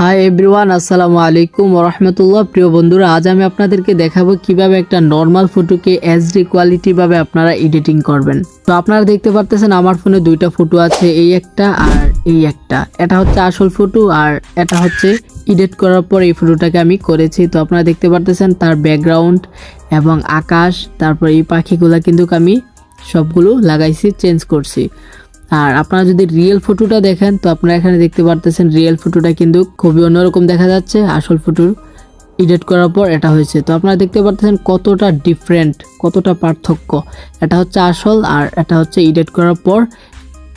Hi everyone আসসালামু আলাইকুম রহমতুল্লাহ প্রিয় বন্ধুরা, আজ আমি আপনাদেরকে দেখাবো কীভাবে একটা নর্মাল ফটোকে এইচডি কোয়ালিটি ভাবে আপনারা এডিটিং করবেন। তো আপনারা দেখতে পারতেছেন আমার ফোনে দুইটা ফটো আছে, এই একটা আর এই একটা। এটা হচ্ছে আসল ফটো আর এটা হচ্ছে এডিট করার পর এই ফটোটাকে আমি করেছি। তো আপনারা দেখতে পারতেছেন তার ব্যাকগ্রাউন্ড এবং আকাশ, তারপর এই পাখিগুলা কিন্তু আমি সবগুলো লাগাইছি চেঞ্জ করছি। আর আপনারা যদি রিয়েল ফটোটা দেখেন, তো আপনারা এখানে দেখতে পারতেছেন রিয়েল ফটোটা কিন্তু খুবই অন্যরকম দেখা যাচ্ছে, আসল ফটোর এডিট করার পর এটা হয়েছে। তো আপনারা দেখতে পারতেছেন কতটা ডিফারেন্ট কতটা পার্থক্য। এটা হচ্ছে আসল আর এটা হচ্ছে এডিট করার পর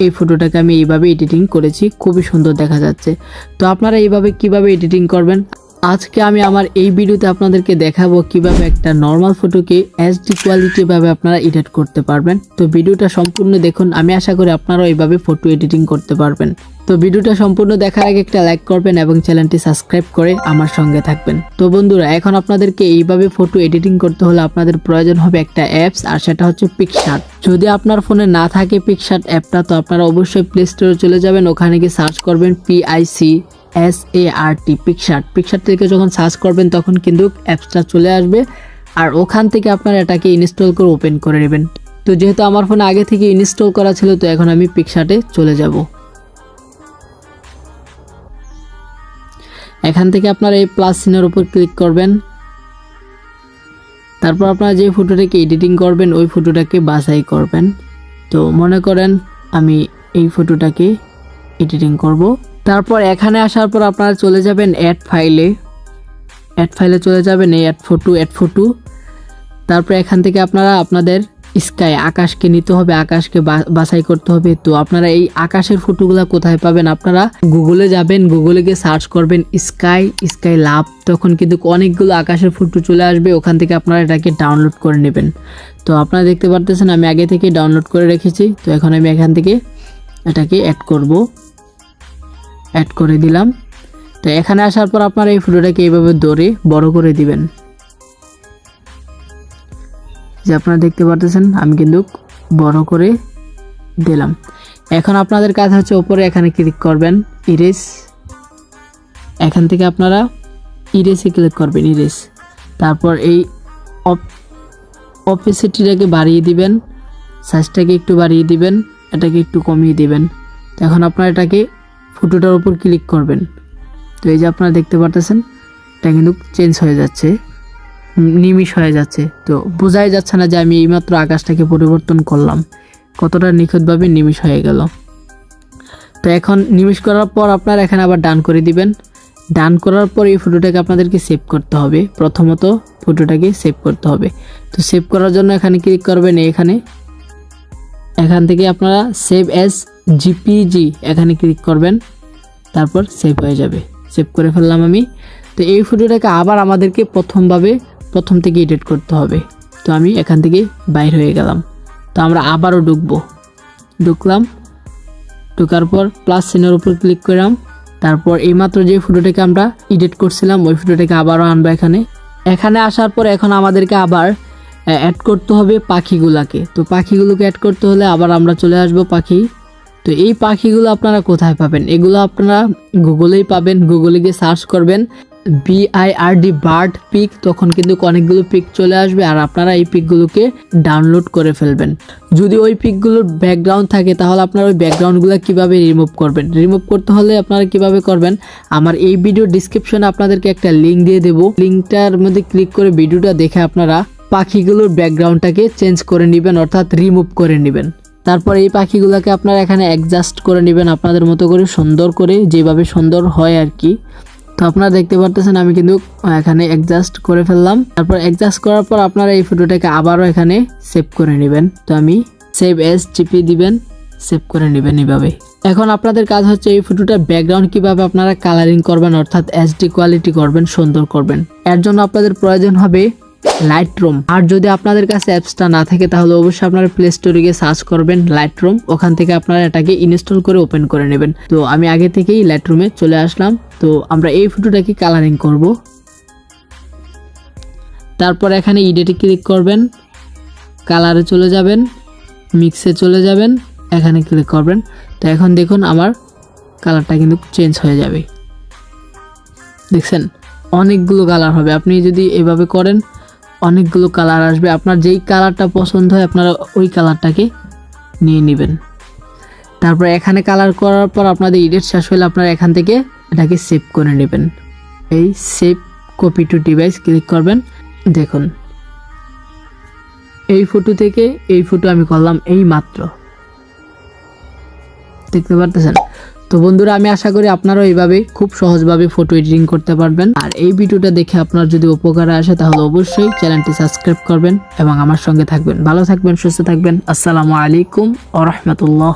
এই ফটোটাকে আমি এইভাবে এডিটিং করেছি, খুবই সুন্দর দেখা যাচ্ছে। তো আপনারা এইভাবে কীভাবে এডিটিং করবেন? আজকে আমি আমার এই ভিডিওতে আপনাদেরকে দেখাবো কীভাবে একটা নর্মাল ফটোকে এইচডি কোয়ালিটি ভাবে আপনারা এডিট করতে পারবেন। তো ভিডিওটা সম্পূর্ণ দেখুন, আমি আশা করি আপনারাও এইভাবে ফটো এডিটিং করতে পারবেন। তো ভিডিওটা সম্পূর্ণ দেখার আগে একটা লাইক করবেন এবং চ্যানেলটি সাবস্ক্রাইব করে আমার সঙ্গে থাকবেন। তো বন্ধুরা, এখন আপনাদেরকে এইভাবে ফটো এডিটিং করতে হলে আপনাদের প্রয়োজন হবে একটা অ্যাপস আর সেটা হচ্ছে পিকশার্ট যদি আপনার ফোনে না থাকে পিকশার্ট অ্যাপটা, তো আপনারা অবশ্যই প্লে স্টোরে চলে যাবেন। ওখানে গিয়ে সার্চ করবেন PIC S A R T PicsArt PicsArt থেকে যখন সার্চ করবেন, তখন কিন্তু অ্যাপসটা চলে আসবে। আর ওখান থেকে আপনারা এটাকে ইনস্টল করে ওপেন করে নেবেন। তো যেহেতু আমার ফোনে আগে থেকে ইনস্টল করা ছিল, তো এখন আমি পিকশার্টে চলে যাব। এখান থেকে আপনারা এই প্লাস সিনের উপর ক্লিক করবেন। তারপর আপনারা যে ফটোটাকে এডিটিং করবেন, ওই ফটোটাকে বাছাই করবেন। তো মনে করেন, আমি এই ফটোটাকে এডিটিং করব। তারপর এখানে আসার পর আপনারা চলে যাবেন অ্যাড ফাইলে অ্যাড ফাইলে চলে যাবেন এই অ্যাড ফটো অ্যাড ফটো তারপর এখান থেকে আপনারা আপনাদের স্কাই আকাশকে নিতে হবে, আকাশকে বাছাই করতে হবে। তো আপনারা এই আকাশের ফটোগুলো কোথায় পাবেন? আপনারা গুগলে যাবেন গুগলে গিয়ে সার্চ করবেন স্কাই স্কাই লাভ তখন কিন্তু অনেকগুলো আকাশের ফটো চলে আসবে। ওখান থেকে আপনারা এটাকে ডাউনলোড করে নেবেন। তো আপনারা দেখতে পারতেছেন, আমি আগে থেকে ডাউনলোড করে রেখেছি। তো এখন আমি এখান থেকে এটাকে অ্যাড করব। অ্যাড করে দিলাম। তো এখানে আসার পর আপনারা এই ফটোটাকে এইভাবে ধরে বড় করে দিবেন। যে আপনারা দেখতে পারতেছেন, আমি কিন্তু বড় করে দিলাম। এখন আপনাদের কাজ হচ্ছে ওপরে এখানে ক্লিক করবেন ইরেস এখান থেকে আপনারা ইরেসে ক্লিক করবেন ইরেস তারপর এই অপেসিটিটাকে বাড়িয়ে দিবেন সাইজটাকে একটু বাড়িয়ে দিবেন, এটাকে একটু কমিয়ে দিবেন। এখন আপনারা এটাকে ফটোটার উপর ক্লিক করবেন। তো এই যে আপনারা দেখতে পারতেছেন, এটা কিন্তু চেঞ্জ হয়ে যাচ্ছে, নিমিষ হয়ে যাচ্ছে। তো বোঝাই যাচ্ছে না যে আমি এইমাত্র আকাশটাকে পরিবর্তন করলাম। কতটা নিখুঁতভাবে নিমিষ হয়ে গেল। তো এখন নিমিষ করার পর আপনারা এখানে আবার ডান করে দিবেন। ডান করার পর এই ফটোটাকে আপনাদেরকে সেভ করতে হবে। প্রথমত ফটোটাকে সেভ করতে হবে। তো সেভ করার জন্য এখানে ক্লিক করবেন এখানে। এখান থেকে আপনারা সেভ অ্যাজ জিপিজি এখানে ক্লিক করবেন, তারপর সেভ হয়ে যাবে। সেভ করে ফেললাম আমি। তো এই ফটোটাকে আবার আমাদেরকে প্রথমভাবে, প্রথম থেকে এডিট করতে হবে। তো আমি এখান থেকে বাইর হয়ে গেলাম। তো আমরা আবারও ঢুকবো। ঢুকলাম। ঢোকার পর প্লাস সিনের উপর ক্লিক করলাম। তারপর এইমাত্র যে ফটোটাকে আমরা এডিট করছিলাম, ওই ফটোটাকে আবারও আনব এখানে। এখানে আসার পর এখন আমাদেরকে আবার অ্যাড করতে হবে পাখিগুলাকে। তো পাখিগুলোকে অ্যাড করতে হলে আবার আমরা চলে আসব পাখি তো এই পাখিগুলো আপনারা কোথায় পাবেন? এগুলো আপনারা গুগলেই পাবেন, গুগলে গিয়ে সার্চ করবেন বিআইআরডি বার্ড পিক, তখন কিন্তু অনেকগুলো পিক চলে আসবে আর আপনারা এই পিকগুলোকে ডাউনলোড করে ফেলবেন। যদি ওই পিকগুলোর ব্যাকগ্রাউন্ড থাকে, তাহলে আপনারা ওই ব্যাকগ্রাউন্ডগুলো কীভাবে রিমুভ করবেন? রিমুভ করতে হলে আপনারা কীভাবে করবেন? আমার এই ভিডিও ডিসক্রিপশনে আপনাদেরকে একটা লিঙ্ক দিয়ে দেবো। লিঙ্কটার মধ্যে ক্লিক করে ভিডিওটা দেখে আপনারা পাখিগুলোর ব্যাকগ্রাউন্ডটাকে চেঞ্জ করে নেবেন, অর্থাৎ রিমুভ করে নেবেন। তারপর এই পাখিগুলোকে আপনারা এখানে অ্যাডজাস্ট করে নেবেন আপনাদের মতো করে সুন্দর করে, যেভাবে সুন্দর হয় আর কি। তো আপনারা দেখতে পারতেছেন আমি কিন্তু এখানে অ্যাডজাস্ট করে ফেললাম। তারপর অ্যাডজাস্ট করার পর আপনারা এই ফটোটাকে আবারও এখানে সেভ করে নেবেন। তো আমি সেভ এস চিপি দিবেন সেভ করে নেবেন এভাবে এখন আপনাদের কাজ হচ্ছে এই ফটোটার ব্যাকগ্রাউন্ড কীভাবে আপনারা কালারিং করবেন, অর্থাৎ এইচডি কোয়ালিটি করবেন, সুন্দর করবেন। এর জন্য আপনাদের প্রয়োজন হবে লাইট রুম আর যদি আপনাদের কাছে অ্যাপসটা না থাকে, তাহলে অবশ্যই আপনারা প্লে স্টোরে গিয়ে সার্চ করবেন লাইট রুম ওখান থেকে আপনারা এটাকে ইনস্টল করে ওপেন করে নেবেন। তো আমি আগে থেকেই লাইট রুমে চলে আসলাম। তো আমরা এই ফটোটাকে কালারিং করব? তারপর এখানে ইডেটে ক্লিক করবেন। কালারে চলে যাবেন। মিক্সে চলে যাবেন। এখানে ক্লিক করবেন। তো এখন দেখুন আমার কালারটা কিন্তু চেঞ্জ হয়ে যাবে। দেখছেন? অনেকগুলো কালার হবে। আপনি যদি এভাবে করেন অনেকগুলো কালার আসবে। আপনার যেই কালারটা পছন্দ হয়, আপনারা ওই কালারটাকে নিয়ে নেবেন। তারপর এখানে কালার করার পর আপনাদের এডিট শেষ হলে আপনারা এখান থেকে এটাকে সেভ করে নেবেন। এই save copy to device click করবেন। দেখুন। এই ফটো থেকে এই ফটো আমি করলাম এই মাত্র। দেখতে পারতেছেন? তো বন্ধুরা, আমি আশা করি আপনারাও এইভাবে খুব সহজভাবে ফটো এডিটিং করতে পারবেন। আর এই ভিডিওটা দেখে আপনার যদি উপকার আসে, তাহলে অবশ্যই চ্যানেলটি সাবস্ক্রাইব করবেন এবং আমার সঙ্গে থাকবেন। ভালো থাকবেন, সুস্থ থাকবেন। আসসালামু আলাইকুম আ রহমতুল্লাহ।